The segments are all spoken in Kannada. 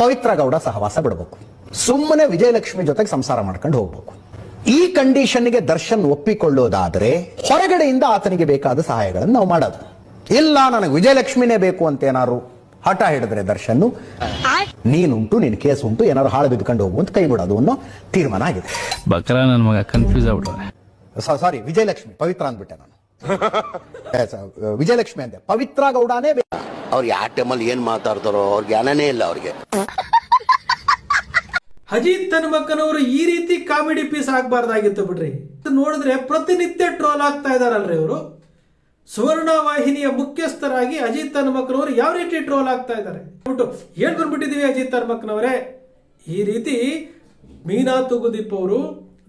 ಪವಿತ್ರ ಗೌಡ ಸಹವಾಸ ಬಿಡಬೇಕು. ಸುಮ್ಮನೆ ವಿಜಯಲಕ್ಷ್ಮಿ ಜೊತೆಗೆ ಸಂಸಾರ ಮಾಡ್ಕೊಂಡು ಹೋಗ್ಬೇಕು. ಈ ಕಂಡೀಷನ್ಗೆ ದರ್ಶನ್ ಒಪ್ಪಿಕೊಳ್ಳೋದಾದ್ರೆ ಹೊರಗಡೆಯಿಂದ ಆತನಿಗೆ ಬೇಕಾದ ಸಹಾಯಗಳನ್ನು ನಾವು ಮಾಡೋದು. ಇಲ್ಲ ನನಗೆ ವಿಜಯಲಕ್ಷ್ಮಿನೇ ಬೇಕು ಅಂತ ಏನಾರು ಹಠ ಹಿಡಿದ್ರೆ ದರ್ಶನ್ ನೀನುಂಟು ನಿನ್ ಕೇಸ್ ಉಂಟು ಏನಾದ್ರು ಹಾಳು ಬಿದ್ಕೊಂಡು ಹೋಗು ಅಂತ ಕೈ ಬಿಡೋದು ಅನ್ನೋ ತೀರ್ಮಾನ ಆಗಿದೆ. ಬಕ್ರ ನನ್ನ ಮಗ ಕನ್ಫ್ಯೂಸ್ ಆಗ್ಬಿಟ್ಟವ್ರೆ ಸಾರಿ ವಿಜಯಲಕ್ಷ್ಮಿ ಪವಿತ್ರ ಅಂದ್ಬಿಟ್ಟೆ ನಾನು. ವಿಜಯಲಕ್ಷ್ಮಿ ಅಂದೆ. ಪವಿತ್ರ ಗೌಡನೇ ಬೇಕು ಅವ್ರು ಯಾವ ಟೈಮಲ್ಲಿ ಏನ್ ಮಾತಾಡ್ತಾರೋ ಅವ್ರಿಗೆ ಜ್ಞಾನನೇ ಇಲ್ಲ ಅವ್ರಿಗೆ. ಅಜಿತ್ ತನ್ಮಕ್ಕನವರು ಈ ರೀತಿ ಕಾಮಿಡಿ ಪೀಸ್ ಆಗ್ಬಾರ್ದಾಗಿತ್ತು ಬಿಡ್ರಿ. ನೋಡಿದ್ರೆ ಪ್ರತಿನಿತ್ಯ ಟ್ರೋಲ್ ಆಗ್ತಾ ಇದಾರಲ್ರಿ ಇವರು. ಸುವರ್ಣ ವಾಹಿನಿಯ ಮುಖ್ಯಸ್ಥರಾಗಿ ಅಜಿತ್ ತನ್ಮಕ್ಕನವರು ಯಾವ ರೀತಿ ಟ್ರೋಲ್ ಆಗ್ತಾ ಇದ್ದಾರೆ. ಬಿಟ್ಟು ಹೇಳ್ ಬಂದ್ಬಿಟ್ಟಿದೀವಿ ಅಜಿತ್ ತನ್ಮಕ್ಕನವರೇ ಈ ರೀತಿ ಮೀನಾ ತುಗುದೀಪ್ ಅವರು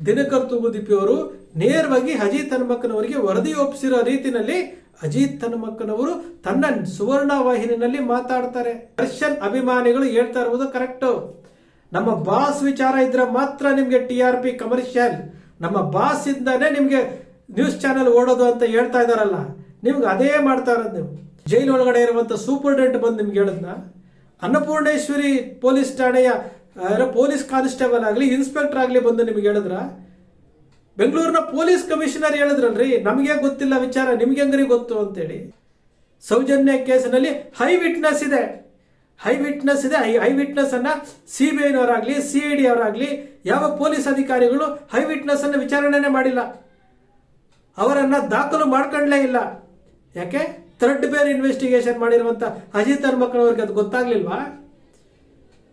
ದಿನಕರ್ ತುಗುದೀಪ್ ಅವರು ನೇರವಾಗಿ ಅಜಿತ್ ಹನುಮಕ್ಕನವರಿಗೆ ವರದಿ ಒಪ್ಪಿಸಿರೋ ರೀತಿನಲ್ಲಿ ಅಜಿತ್ ಹನುಮಕ್ಕನವರು ತನ್ನ ಸುವರ್ಣ ವಾಹಿನಿನಲ್ಲಿ ಮಾತಾಡ್ತಾರೆ. ದರ್ಶನ್ ಅಭಿಮಾನಿಗಳು ಹೇಳ್ತಾ ಇರುವುದು ಕರೆಕ್ಟು ನಮ್ಮ ಬಾಸ್ ವಿಚಾರ ಇದ್ರೆ ಮಾತ್ರ ನಿಮಗೆ ಟಿ ಆರ್ ಪಿ ಕಮರ್ಷಿಯಲ್ ನಮ್ಮ ಬಾಸ್ ಇಂದಾನೆ ನಿಮಗೆ ನ್ಯೂಸ್ ಚಾನೆಲ್ ಓಡೋದು ಅಂತ ಹೇಳ್ತಾ ಇದಾರಲ್ಲ ನಿಮ್ಗೆ ಅದೇ ಮಾಡ್ತಾ ಇರೋದು ನೀವು. ಜೈಲು ಒಳಗಡೆ ಇರುವಂತ ಸೂಪರ್ಡೆಂಟ್ ಬಂದು ನಿಮ್ಗೆ ಹೇಳದ್ನ? ಅನ್ನಪೂರ್ಣೇಶ್ವರಿ ಪೊಲೀಸ್ ಠಾಣೆಯ ಪೊಲೀಸ್ ಕಾನ್ಸ್ಟೇಬಲ್ ಆಗಲಿ ಇನ್ಸ್ಪೆಕ್ಟರ್ ಆಗಲಿ ಬಂದು ನಿಮ್ಗೆ ಹೇಳಿದ್ರ? ಬೆಂಗಳೂರಿನ ಪೊಲೀಸ್ ಕಮಿಷನರ್ ಹೇಳಿದ್ರಲ್ರಿ, ನಮಗೆ ಗೊತ್ತಿಲ್ಲ ವಿಚಾರ, ನಿಮ್ಗೆ ಹೆಂಗ್ರಿ ಗೊತ್ತು ಅಂತೇಳಿ. ಸೌಜನ್ಯ ಕೇಸಿನಲ್ಲಿ ಹೈ ವಿಟ್ನೆಸ್ ಇದೆ. ಹೈ ವಿಟ್ನೆಸ್ ಇದೆ. ಹೈ ಹೈ ವಿಟ್ನೆಸ್ ಅನ್ನ ಸಿ ಬಿ ಐನವರಾಗಲಿ ಸಿ ಐ ಡಿ ಅವರಾಗ್ಲಿ ಯಾವ ಪೊಲೀಸ್ ಅಧಿಕಾರಿಗಳು ಹೈ ವಿಟ್ನೆಸ್ ಅನ್ನ ವಿಚಾರಣೆನೇ ಮಾಡಿಲ್ಲ. ಅವರನ್ನ ದಾಖಲು ಮಾಡ್ಕೊಂಡ್ಲೇ ಇಲ್ಲ. ಯಾಕೆ? ಥರ್ಡ್ ಬೇರ್ ಇನ್ವೆಸ್ಟಿಗೇಷನ್ ಮಾಡಿರುವಂತ ಅಜಿತ್ ಹನುಮಕ್ಕನವ್ರಿಗೆ ಅದು ಗೊತ್ತಾಗ್ಲಿಲ್ವಾ?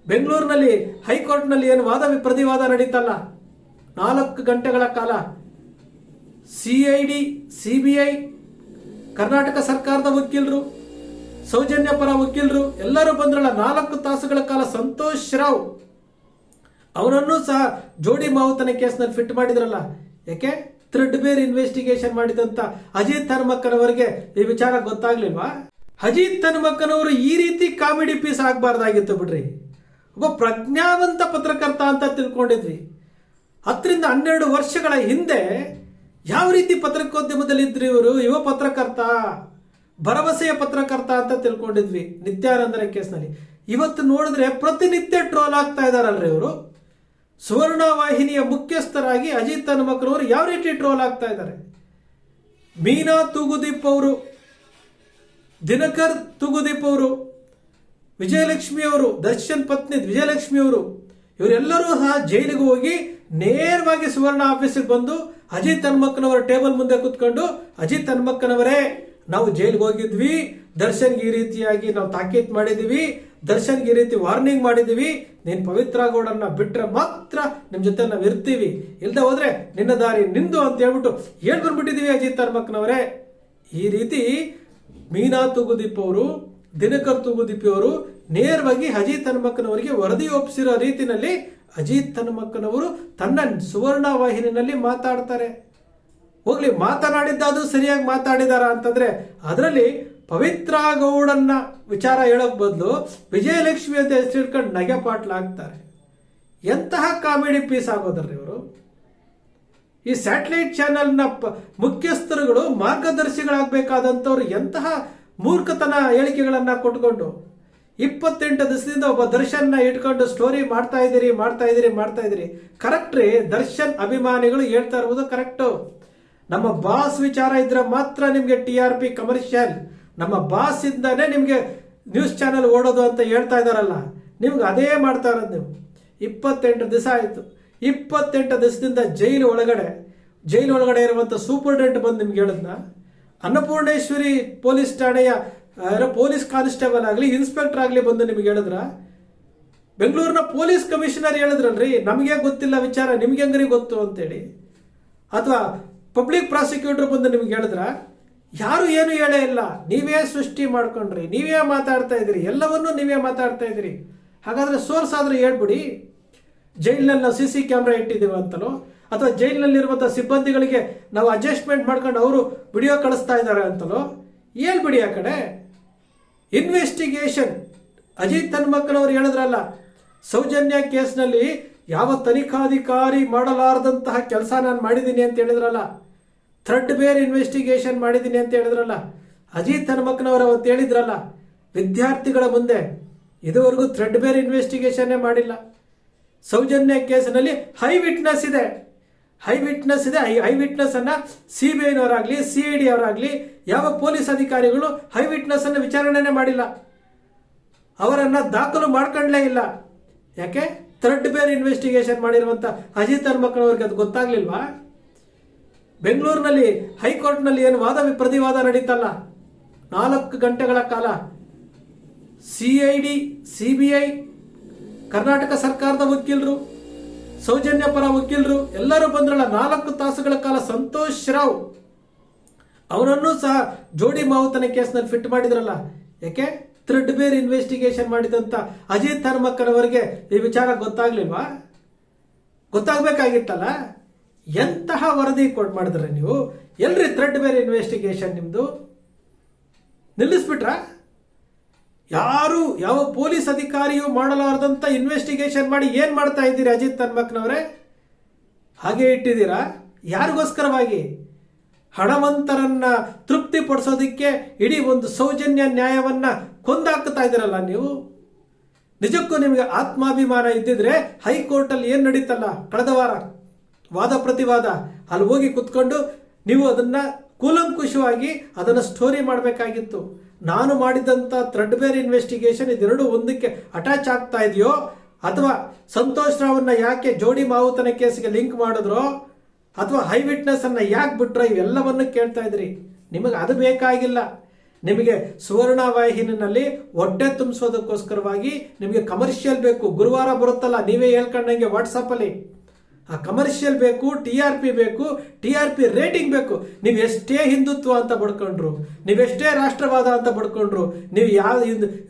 ಬೆಂಗಳೂರಿನಲ್ಲಿ ಹೈಕೋರ್ಟ್ನಲ್ಲಿ ಏನು ವಾದ ಪ್ರತಿವಾದ ನಡೀತಲ್ಲ. ನಾಲ್ಕು ಗಂಟೆಗಳ ಕಾಲ C I D, C B I, Karnataka ಸರ್ಕಾರದ ವಕೀಲರು, ಸೌಜನ್ಯ ಪರ ವಕೀಲರು, ಎಲ್ಲರೂ ಬಂದ್ರಲ್ಲ, ನಾಲ್ಕು ತಾಸುಗಳ ಕಾಲ ಸಂತೋಷ್ ರಾವ್. ಅವನನ್ನು ಸಹ ಜೋಡಿ ಮಾವುತನ ಕೇಸ್ನಲ್ಲಿ ಫಿಟ್ ಮಾಡಿದ್ರಲ್ಲ. ಯಾಕೆ ಥ್ರೆಡ್ ಬೇರ್ ಇನ್ವೆಸ್ಟಿಗೇಷನ್ ಮಾಡಿದಂತ ಅಜಿತ್ ಹನುಮಕ್ಕನವರಿಗೆ ಈ ವಿಚಾರ ಗೊತ್ತಾಗ್ಲಿಲ್ವಾ? ಅಜಿತ್ ಹನುಮಕ್ಕನವರು ಈ ರೀತಿ ಕಾಮಿಡಿ ಪೀಸ್ ಆಗ್ಬಾರ್ದಾಗಿತ್ತು ಬಿಡ್ರಿ. ಒಬ್ಬ ಪ್ರಜ್ಞಾವಂತ ಪತ್ರಕರ್ತ ಅಂತ ತಿಳ್ಕೊಂಡಿದ್ವಿ. ಹತ್ತರಿಂದ ಹನ್ನೆರಡು ವರ್ಷಗಳ ಹಿಂದೆ ಯಾವ ರೀತಿ ಪತ್ರಿಕೋದ್ಯಮದಲ್ಲಿ ಇದ್ರಿ ಇವರು? ಯುವ ಪತ್ರಕರ್ತ, ಭರವಸೆಯ ಪತ್ರಕರ್ತ ಅಂತ ತಿಳ್ಕೊಂಡಿದ್ವಿ ನಿತ್ಯಾನಂದರ ಕೇಸ್ನಲ್ಲಿ. ಇವತ್ತು ನೋಡಿದ್ರೆ ಪ್ರತಿನಿತ್ಯ ಟ್ರೋಲ್ ಆಗ್ತಾ ಇದಾರಲ್ರಿ ಇವರು. ಸುವರ್ಣ ವಾಹಿನಿಯ ಮುಖ್ಯಸ್ಥರಾಗಿ ಅಜಿತ್ ಅವರು ಯಾವ ರೀತಿ ಟ್ರೋಲ್ ಆಗ್ತಾ ಇದ್ದಾರೆ ಮೀನಾ ತೂಗುದೀಪ್ ಅವರು, ದಿನಕರ್ ತೂಗುದೀಪ್ ಅವರು, ವಿಜಯಲಕ್ಷ್ಮಿ ಅವರು, ದರ್ಶನ್ ಪತ್ನಿ ವಿಜಯಲಕ್ಷ್ಮಿ ಅವರು, ಇವರೆಲ್ಲರೂ ಸಹ ಜೈಲಿಗೆ ಹೋಗಿ ನೇರವಾಗಿ ಸುವರ್ಣ ಆಫೀಸಿಗೆ ಬಂದು ಅಜಿತ್ ಹನುಮಕ್ಕನವರ ಟೇಬಲ್ ಮುಂದೆ ಕುತ್ಕೊಂಡು, ಅಜಿತ್ ಹನುಮಕ್ಕನವರೇ, ನಾವು ಜೈಲಿಗೆ ಹೋಗಿದ್ವಿ. ದರ್ಶನ್ಗೆ ಈ ರೀತಿಯಾಗಿ ನಾವು ತಾಕೀತ್ ಮಾಡಿದೀವಿ. ದರ್ಶನ್ಗೆ ಈ ರೀತಿ ವಾರ್ನಿಂಗ್ ಮಾಡಿದೀವಿ. ನೀನು ಪವಿತ್ರ ಗೌಡನ್ನ ಬಿಟ್ಟರೆ ಮಾತ್ರ ನಿಮ್ಮ ಜೊತೆ ನಾವು ಇರ್ತೀವಿ. ಇಲ್ಲದೆ ಹೋದ್ರೆ ನಿನ್ನ ದಾರಿ ನಿಂದು ಅಂತ ಹೇಳ್ಬಿಟ್ಟು ಹೇಳ್ಕೊಂಡ್ಬಿಟ್ಟಿದೀವಿ ಅಜಿತ್ ಹನುಮಕ್ಕನವರೇ. ಈ ರೀತಿ ಮೀನಾ ತುಗುದೀಪ್ ಅವರು, ದಿನಕರ್ ತುಗುದೀಪ್ ಅವರು ನೇರವಾಗಿ ಅಜಿತ್ ಹನುಮಕ್ಕನವರಿಗೆ ವರದಿ ಒಪ್ಪಿಸಿರೋ ರೀತಿನಲ್ಲಿ ಅಜಿತ್ ತನ್ಮಕ್ಕನವರು ತನ್ನ ಸುವರ್ಣ ವಾಹಿನಿನಲ್ಲಿ ಮಾತಾಡ್ತಾರೆ. ಹೋಗ್ಲಿ, ಮಾತನಾಡಿದ್ದಾದ್ರು ಸರಿಯಾಗಿ ಮಾತಾಡಿದಾರ ಅಂತಂದ್ರೆ ಅದರಲ್ಲಿ ಪವಿತ್ರ ಗೌಡನ್ನ ವಿಚಾರ ಹೇಳೋಕ್ ಬದಲು ವಿಜಯಲಕ್ಷ್ಮಿ ಅಂತ ಹೆಸರಿಟ್ಕೊಂಡು ನಗೆ ಪಾಟ್ಲಾಗ್ತಾರೆ. ಎಂತಹ ಕಾಮಿಡಿ ಪೀಸ್ ಆಗೋದ್ರಿ ಇವರು? ಈ ಸ್ಯಾಟಲೈಟ್ ಚಾನೆಲ್ನ ಪ- ಮುಖ್ಯಸ್ಥರುಗಳು ಮಾರ್ಗದರ್ಶಿಗಳಾಗಬೇಕಾದಂಥವ್ರು ಎಂತಹ ಮೂರ್ಖತನ ಹೇಳಿಕೆಗಳನ್ನು ಕೊಟ್ಕೊಂಡು ಇಪ್ಪತ್ತೆಂಟು ದಿವಸದಿಂದ ಒಬ್ಬ ದರ್ಶನ್ನ ಇಟ್ಕೊಂಡು ಸ್ಟೋರಿ ಮಾಡ್ತಾ ಇದ್ದೀರಿ ಮಾಡ್ತಾ ಇದ್ದೀರಿ ಮಾಡ್ತಾ ಇದ್ದೀರಿ. ಕರೆಕ್ಟ್ ರೀ, ದರ್ಶನ್ ಅಭಿಮಾನಿಗಳು ಹೇಳ್ತಾ ಇರುವುದು ಕರೆಕ್ಟು ನಮ್ಮ ಬಾಸ್ ವಿಚಾರ ಇದ್ರೆ ಮಾತ್ರ ನಿಮಗೆ ಟಿ ಆರ್ ಪಿ ಕಮರ್ಷಿಯಲ್ ನಮ್ಮ ಬಾಸ್ ಇಂದಾನೆ ನಿಮಗೆ ನ್ಯೂಸ್ ಚಾನೆಲ್ ಓಡೋದು ಅಂತ ಹೇಳ್ತಾ ಇದಾರಲ್ಲ ನಿಮ್ಗೆ ಅದೇ ಮಾಡ್ತಾ ಇರೋದು ನೀವು. ಇಪ್ಪತ್ತೆಂಟು ದಿವಸ ಆಯಿತು. ಇಪ್ಪತ್ತೆಂಟು ದಿವಸದಿಂದ ಜೈಲು ಒಳಗಡೆ ಜೈಲು ಒಳಗಡೆ ಇರುವಂತ ಸೂಪರ್ಡೆಂಟ್ ಬಂದು ನಿಮ್ಗೆ ಹೇಳದ್ನ? ಅನ್ನಪೂರ್ಣೇಶ್ವರಿ ಪೊಲೀಸ್ ಠಾಣೆಯ ಯಾರೋ ಪೊಲೀಸ್ ಕಾನ್ಸ್ಟೇಬಲ್ ಆಗಲಿ, ಇನ್ಸ್ಪೆಕ್ಟರ್ ಆಗಲಿ ಬಂದು ನಿಮ್ಗೆ ಹೇಳಿದ್ರ? ಬೆಂಗಳೂರಿನ ಪೊಲೀಸ್ ಕಮಿಷನರ್ ಹೇಳಿದ್ರಲ್ರಿ, ನಮಗೆ ಗೊತ್ತಿಲ್ಲ ವಿಚಾರ, ನಿಮ್ಗೆ ಹೆಂಗ್ರಿ ಗೊತ್ತು ಅಂತೇಳಿ. ಅಥವಾ ಪಬ್ಲಿಕ್ ಪ್ರಾಸಿಕ್ಯೂಟರ್ ಬಂದು ನಿಮ್ಗೆ ಹೇಳಿದ್ರ? ಯಾರು ಏನು ಹೇಳೇ ಇಲ್ಲ, ನೀವೇ ಸೃಷ್ಟಿ ಮಾಡ್ಕೊಂಡ್ರಿ, ನೀವೇ ಮಾತಾಡ್ತಾ ಇದ್ರಿ ಎಲ್ಲವನ್ನೂ ನೀವೇ ಮಾತಾಡ್ತಾ ಇದ್ರಿ ಹಾಗಾದ್ರೆ ಸೋರ್ಸ್ ಆದ್ರೆ ಹೇಳ್ಬಿಡಿ. ಜೈಲಿನಲ್ಲಿ ನಾವು ಸಿ ಸಿ ಕ್ಯಾಮ್ರಾ ಇಟ್ಟಿದ್ದೀವಿ ಅಂತಲೋ. ಅಥವಾ ಜೈಲಿನಲ್ಲಿರುವಂಥ ಸಿಬ್ಬಂದಿಗಳಿಗೆ ನಾವು ಅಡ್ಜಸ್ಟ್ಮೆಂಟ್ ಮಾಡ್ಕೊಂಡು ಅವರು ವಿಡಿಯೋ ಕಳಿಸ್ತಾ ಇದ್ದಾರೆ ಅಂತಲೋ. ಹೇಳ್ಬಿಡಿ ಆ ಕಡೆ. ಇನ್ವೆಸ್ಟಿಗೇಷನ್ ಅಜಿತ್ ಹನುಮಕ್ಕನವರು ಹೇಳಿದ್ರಲ್ಲ, ಸೌಜನ್ಯ ಕೇಸ್ನಲ್ಲಿ ಯಾವ ತನಿಖಾಧಿಕಾರಿ ಮಾಡಲಾರದಂತಹ ಕೆಲಸ ನಾನು ಮಾಡಿದ್ದೀನಿ ಅಂತ ಹೇಳಿದ್ರಲ್ಲ, ಥರ್ಡ್ ಬೇರ್ ಇನ್ವೆಸ್ಟಿಗೇಷನ್ ಮಾಡಿದ್ದೀನಿ ಅಂತ ಹೇಳಿದ್ರಲ್ಲ, ಅಜಿತ್ ಹನುಮಕ್ಕನವರು ಅವತ್ತು ಹೇಳಿದ್ರಲ್ಲ, ವಿದ್ಯಾರ್ಥಿಗಳ ಮುಂದೆ ಇದುವರೆಗೂ ಥ್ರೆಡ್ ಬೇರ್ ಇನ್ವೆಸ್ಟಿಗೇಷನ್ನೇ ಮಾಡಿಲ್ಲ. ಸೌಜನ್ಯ ಕೇಸಿನಲ್ಲಿ ಹೈ ವಿಟ್ನೆಸ್ ಇದೆ. ಹೈ ವಿಟ್ನೆಸ್ ಇದೆ. ಹೈ ವಿಟ್ನೆಸ್ ಅನ್ನ ಸಿ ಬಿ ಐನವರಾಗಲಿ ಸಿ ಐ ಡಿ ಅವರಾಗ್ಲಿ ಯಾವ ಪೊಲೀಸ್ ಅಧಿಕಾರಿಗಳು ಹೈ ವಿಟ್ನೆಸ್ ಅನ್ನು ವಿಚಾರಣೆನೇ ಮಾಡಿಲ್ಲ? ಅವರನ್ನು ದಾಖಲು ಮಾಡ್ಕೊಂಡ್ಲೇ ಇಲ್ಲ. ಯಾಕೆ? ಥರ್ಡ್ ಬೇರ್ ಇನ್ವೆಸ್ಟಿಗೇಷನ್ ಮಾಡಿರುವಂತ ಅಜಿತ್ ಹನುಮಕ್ಕನವ್ರಿಗೆ ಅದು ಗೊತ್ತಾಗ್ಲಿಲ್ವಾ? ಬೆಂಗಳೂರಿನಲ್ಲಿ ಹೈಕೋರ್ಟ್ನಲ್ಲಿ ಏನು ವಾದ ಪ್ರತಿವಾದ ನಡೀತಲ್ಲ? ನಾಲ್ಕು ಗಂಟೆಗಳ ಕಾಲ C I D C B I Karnataka ಸರ್ಕಾರದ ವಕೀಲರು ಸೌಜನ್ಯ ಪರ ವಕೀಲರು ಎಲ್ಲರೂ ಬಂದ್ರಲ್ಲ. ನಾಲ್ಕು ತಾಸುಗಳ ಕಾಲ ಸಂತೋಷ್ ರಾವ್. ಅವನನ್ನು ಸಹ ಜೋಡಿ ಮಾವುತನ ಕೇಸ್ನಲ್ಲಿ ಫಿಟ್ ಮಾಡಿದ್ರಲ್ಲ. ಯಾಕೆ? ಥ್ರೆಡ್ ಬೇರ್ ಇನ್ವೆಸ್ಟಿಗೇಷನ್ ಮಾಡಿದಂತ ಅಜಿತ್ ಥರ್ಮಕ್ಕನವರಿಗೆ ಈ ವಿಚಾರ ಗೊತ್ತಾಗ್ಲಿಲ್ವಾ? ಗೊತ್ತಾಗ್ಬೇಕಾಗಿತ್ತಲ್ಲ? ಎಂತಹ ವರದಿ ಕೊಟ್ ಮಾಡಿದ್ರೆ ನೀವು? ಎಲ್ರಿ ಥ್ರೆಡ್ ಬೇರ್ ಇನ್ವೆಸ್ಟಿಗೇಷನ್ ನಿಮ್ದು? ನಿಲ್ಲಿಸ್ಬಿಟ್ರ? ಯಾರು, ಯಾವ ಪೊಲೀಸ್ ಅಧಿಕಾರಿಯು ಮಾಡಲಾರದಂತ ಇನ್ವೆಸ್ಟಿಗೇಷನ್ ಮಾಡಿ ಏನ್ ಮಾಡ್ತಾ ಇದ್ದೀರಿ ಅಜಿತ್ ಹನ್ಮಕ್ನವರೇ? ಹಾಗೆ ಇಟ್ಟಿದ್ದೀರಾ? ಯಾರಿಗೋಸ್ಕರವಾಗಿ? ಹಣವಂತರನ್ನ ತೃಪ್ತಿ ಪಡಿಸೋದಕ್ಕೆ ಇಡೀ ಒಂದು ಸೌಜನ್ಯ ನ್ಯಾಯವನ್ನ ಕೊಂದಾಕ್ತಾ ಇದ್ದೀರಲ್ಲ ನೀವು? ನಿಜಕ್ಕೂ ನಿಮಗೆ ಆತ್ಮಾಭಿಮಾನ ಇದ್ದಿದ್ರೆ ಹೈಕೋರ್ಟ್ ಅಲ್ಲಿ ಏನ್ ನಡೀತಲ್ಲ? ಕಳೆದ ವಾರ ವಾದ ಪ್ರತಿವಾದ. ಅಲ್ಲಿ ಹೋಗಿ ಕುತ್ಕೊಂಡು ನೀವು ಅದನ್ನ ಕೂಲಂಕುಷವಾಗಿ ಅದನ್ನ ಸ್ಟೋರಿ ಮಾಡಬೇಕಾಗಿತ್ತು. ನಾನು ಮಾಡಿದಂತ ಥ್ರೆಡ್ ಬೇರ್ ಇನ್ವೆಸ್ಟಿಗೇಷನ್ ಇದೆರಡು ಒಂದಕ್ಕೆ ಅಟ್ಯಾಚ್ ಆಗ್ತಾ ಇದೆಯೋ? ಅಥವಾ ಸಂತೋಷ್ ರಾವನ್ನ ಯಾಕೆ ಜೋಡಿ ಮಾವುತನ ಕೇಸ್ಗೆ ಲಿಂಕ್ ಮಾಡಿದ್ರೋ? ಅಥವಾ ಹೈ ವಿಟ್ನೆಸ್ ಅನ್ನ ಯಾಕೆ ಬಿಟ್ರೆ ಇವೆಲ್ಲವನ್ನು ಕೇಳ್ತಾ ಇದ್ರಿ? ನಿಮಗೆ ಅದು ಬೇಕಾಗಿಲ್ಲ. ನಿಮಗೆ ಸುವರ್ಣ ವಾಹಿನಿನಲ್ಲಿ ಹೊಟ್ಟೆ ತುಂಬಿಸೋದಕ್ಕೋಸ್ಕರವಾಗಿ ನಿಮಗೆ ಕಮರ್ಷಿಯಲ್ ಬೇಕು. ಗುರುವಾರ ಬರುತ್ತಲ್ಲ, ನೀವೇ ಹೇಳ್ಕೊಂಡಂಗೆ ವಾಟ್ಸಪ್ ಅಲ್ಲಿ. ಆ ಕಮರ್ಷಿಯಲ್ ಬೇಕು ಟಿ ಆರ್ ಪಿ ಬೇಕು ಟಿ ಆರ್ ಪಿ ರೇಟಿಂಗ್ ಬೇಕು. ನೀವು ಎಷ್ಟೇ ಹಿಂದುತ್ವ ಅಂತ ಬಡ್ಕೊಂಡ್ರು ನೀವೆಷ್ಟೇ ರಾಷ್ಟ್ರವಾದ ಅಂತ ಬಡ್ಕೊಂಡ್ರು ನೀವು ಯಾವ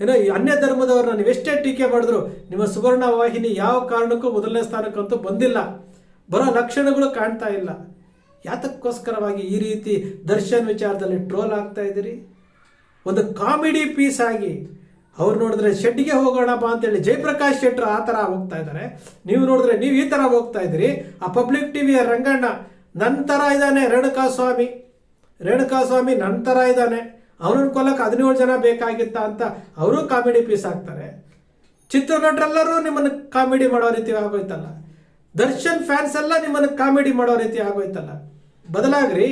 ಏನೋ ಅನ್ಯ ಧರ್ಮದವ್ರನ್ನ ನೀವೆಷ್ಟೇ ಟೀಕೆ ಮಾಡಿದ್ರು, ನಿಮ್ಮ ಸುವರ್ಣ ವಾಹಿನಿ ಯಾವ ಕಾರಣಕ್ಕೂ ಮೊದಲನೇ ಸ್ಥಾನಕ್ಕಂತೂ ಬಂದಿಲ್ಲ. ಬರೋ ಲಕ್ಷಣಗಳು ಕಾಣ್ತಾ ಇಲ್ಲ. ಯಾತಕ್ಕೋಸ್ಕರವಾಗಿ ಈ ರೀತಿ ದರ್ಶನ್ ವಿಚಾರದಲ್ಲಿ ಟ್ರೋಲ್ ಆಗ್ತಾ ಇದ್ದೀರಿ? ಒಂದು ಕಾಮಿಡಿ ಪೀಸ್ ಆಗಿ ಅವ್ರು ನೋಡಿದ್ರೆ ಶೆಡ್ಗೆ ಹೋಗೋಣ ಬಾ ಅಂತೇಳಿ ಜಯಪ್ರಕಾಶ್ ಶೆಟ್ಟರು ಆ ಥರ ಹೋಗ್ತಾ ಇದ್ದಾರೆ. ನೀವು ನೋಡಿದ್ರೆ ನೀವು ಈ ಥರ ಹೋಗ್ತಾ ಇದ್ದೀರಿ. ಆ ಪಬ್ಲಿಕ್ ಟಿವಿಯ ರಂಗಣ್ಣ ನನ್ನ ಥರ ಇದ್ದಾನೆ ರೇಣುಕಾ ಸ್ವಾಮಿ ರೇಣುಕಾ ಸ್ವಾಮಿ ನನ್ನ ಥರ ಇದ್ದಾನೆ. ಅವನನ್ನು ಕೊಲ್ಲಕ್ಕೆ ಹದಿನೇಳು ಜನ ಬೇಕಾಗಿತ್ತ ಅಂತ ಅವರು ಕಾಮಿಡಿ ಪೀಸ್ ಆಗ್ತಾರೆ ಚಿತ್ರನಟರೆಲ್ಲರೂ ನಿಮ್ಮನ್ನು ಕಾಮಿಡಿ ಮಾಡೋ ರೀತಿ ಆಗೋಯ್ತಲ್ಲ. ದರ್ಶನ್ ಫ್ಯಾನ್ಸ್ ಎಲ್ಲ ನಿಮ್ಮನ್ನು ಕಾಮಿಡಿ ಮಾಡೋ ರೀತಿ ಆಗೋಯ್ತಲ್ಲ. ಬದಲಾಗ್ರಿ.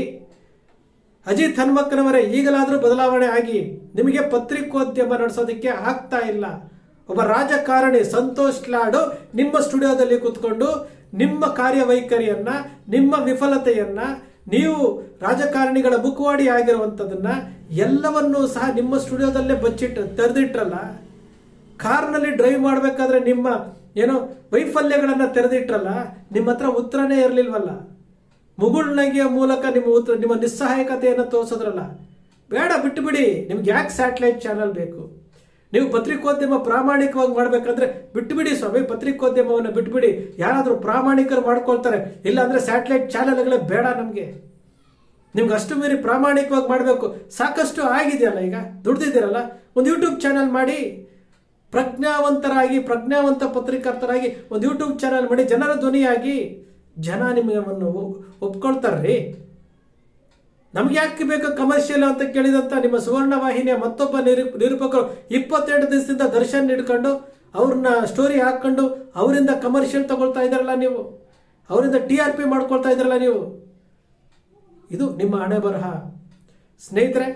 ಅಜಿತ್ ಹನುಮಕ್ಕನವರೇ, ಈಗಲಾದರೂ ಬದಲಾವಣೆ ಆಗಿ ನಿಮಗೆ ಪತ್ರಿಕೋದ್ಯಮ ನಡೆಸೋದಕ್ಕೆ ಆಗ್ತಾ ಇಲ್ಲ. ಒಬ್ಬ ರಾಜಕಾರಣಿ ಸಂತೋಷ್ ಲಾಡು ನಿಮ್ಮ ಸ್ಟುಡಿಯೋದಲ್ಲಿ ಕೂತ್ಕೊಂಡು ನಿಮ್ಮ ಕಾರ್ಯವೈಖರಿಯನ್ನ, ನಿಮ್ಮ ವಿಫಲತೆಯನ್ನ, ನೀವು ರಾಜಕಾರಣಿಗಳ ಮುಖವಾಡಿ ಆಗಿರುವಂಥದ್ದನ್ನ ಎಲ್ಲವನ್ನೂ ಸಹ ನಿಮ್ಮ ಸ್ಟುಡಿಯೋದಲ್ಲೇ ಬಚ್ಚಿಟ್ಟು ತೆರೆದಿಟ್ರಲ್ಲ. ಕಾರ್ನಲ್ಲಿ ಡ್ರೈವ್ ಮಾಡಬೇಕಾದ್ರೆ ನಿಮ್ಮ ಏನೋ ವೈಫಲ್ಯಗಳನ್ನು ತೆರೆದಿಟ್ರಲ್ಲ, ನಿಮ್ಮ ಹತ್ರ ಉತ್ತರನೇ ಇರಲಿಲ್ವಲ್ಲ? ಮುಗುಳ್ನಗೆಯ ಮೂಲಕ ನಿಮ್ಮ ಉತ್ತರ ನಿಮ್ಮ ನಿಸ್ಸಹಾಯಕತೆಯನ್ನು ತೋರಿಸೋದ್ರಲ್ಲ? ಬೇಡ ಬಿಟ್ಟುಬಿಡಿ ನಿಮ್ಗೆ ಯಾಕೆ ಸ್ಯಾಟಲೈಟ್ ಚಾನಲ್ ಬೇಕು? ನೀವು ಪತ್ರಿಕೋದ್ಯಮ ಪ್ರಾಮಾಣಿಕವಾಗಿ ಮಾಡಬೇಕಂದ್ರೆ ಬಿಟ್ಟುಬಿಡಿ ಸ್ವಾಮಿ, ಪತ್ರಿಕೋದ್ಯಮವನ್ನು ಬಿಟ್ಟುಬಿಡಿ ಯಾರಾದರೂ ಪ್ರಾಮಾಣಿಕರು ಮಾಡ್ಕೊಳ್ತಾರೆ. ಇಲ್ಲ ಅಂದ್ರೆ ಸ್ಯಾಟಲೈಟ್ ಚಾನೆಲ್ಗಳೇ ಬೇಡ ನಮಗೆ. ನಿಮ್ಗೆ ಅಷ್ಟು ಮೀರಿ ಪ್ರಾಮಾಣಿಕವಾಗಿ ಮಾಡಬೇಕು. ಸಾಕಷ್ಟು ಆಗಿದೆಯಲ್ಲ ಈಗ? ದುಡ್ದಿದ್ದೀರಲ್ಲ? ಒಂದು ಯೂಟ್ಯೂಬ್ ಚಾನಲ್ ಮಾಡಿ. ಪ್ರಜ್ಞಾವಂತರಾಗಿ, ಪ್ರಜ್ಞಾವಂತ ಪತ್ರಿಕರ್ತರಾಗಿ ಒಂದು ಯೂಟ್ಯೂಬ್ ಚಾನಲ್ ಮಾಡಿ ಜನರ ಧ್ವನಿಯಾಗಿ ಜನ ನಿಮ್ಮನ್ನು ಒಪ್ಕೊಳ್ತಾರ್ರಿ. ನಮ್ಗೆ ಯಾಕೆ ಬೇಕು ಕಮರ್ಷಿಯಲ್ ಅಂತ ಕೇಳಿದಂತ ನಿಮ್ಮ ಸುವರ್ಣ ವಾಹಿನಿಯ ಮತ್ತೊಬ್ಬ ನಿರೂ, ನಿರೂಪಕರು ಇಪ್ಪತ್ತೆರಡು ದಿವಸದಿಂದ ದರ್ಶನ್ ಹಿಡ್ಕೊಂಡು ಅವ್ರನ್ನ ಸ್ಟೋರಿ ಹಾಕೊಂಡು ಅವರಿಂದ ಕಮರ್ಷಿಯಲ್ ತಗೊಳ್ತಾ ಇದ್ದಾರಲ್ಲ ನೀವು. ಅವರಿಂದ ಟಿ ಆರ್ ಪಿ ಮಾಡ್ಕೊಳ್ತಾ ಇದ್ದಾರಲ್ಲ ನೀವು. ಇದು ನಿಮ್ಮ ಹಣೆ ಬರಹ ಸ್ನೇಹಿತರೆ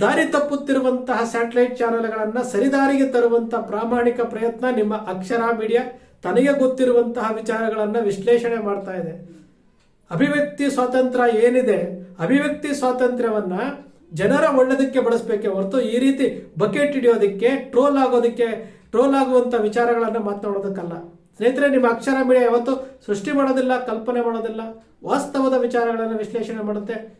ದಾರಿ ತಪ್ಪುತ್ತಿರುವಂತಹ ಸ್ಯಾಟಲೈಟ್ ಚಾನೆಲ್ಗಳನ್ನು ಸರಿದಾರಿಗೆ ತರುವಂತಹ ಪ್ರಾಮಾಣಿಕ ಪ್ರಯತ್ನ ನಿಮ್ಮ ಅಕ್ಷರ ಮೀಡಿಯಾ ತನಗೆ ಗೊತ್ತಿರುವಂತಹ ವಿಚಾರಗಳನ್ನು ವಿಶ್ಲೇಷಣೆ ಮಾಡ್ತಾ ಇದೆ. ಅಭಿವ್ಯಕ್ತಿ ಸ್ವಾತಂತ್ರ್ಯ ಏನಿದೆ? ಅಭಿವ್ಯಕ್ತಿ ಸ್ವಾತಂತ್ರ್ಯವನ್ನ ಜನರ ಒಳ್ಳೆದಕ್ಕೆ ಬಳಸಬೇಕೆ ಹೊರತು ಈ ರೀತಿ ಬಕೆಟ್ ಹಿಡಿಯೋದಕ್ಕೆ, ಟ್ರೋಲ್ ಆಗೋದಕ್ಕೆ, ಟ್ರೋಲ್ ಆಗುವಂತ ವಿಚಾರಗಳನ್ನು ಮಾತನಾಡೋದಕ್ಕಲ್ಲ. ಸ್ನೇಹಿತರೆ, ನಿಮ್ಮ ಅಕ್ಷರ ಮೀಡಿಯಾ ಯಾವತ್ತು ಸೃಷ್ಟಿ ಮಾಡೋದಿಲ್ಲ, ಕಲ್ಪನೆ ಮಾಡೋದಿಲ್ಲ, ವಾಸ್ತವದ ವಿಚಾರಗಳನ್ನು ವಿಶ್ಲೇಷಣೆ ಮಾಡುತ್ತೆ.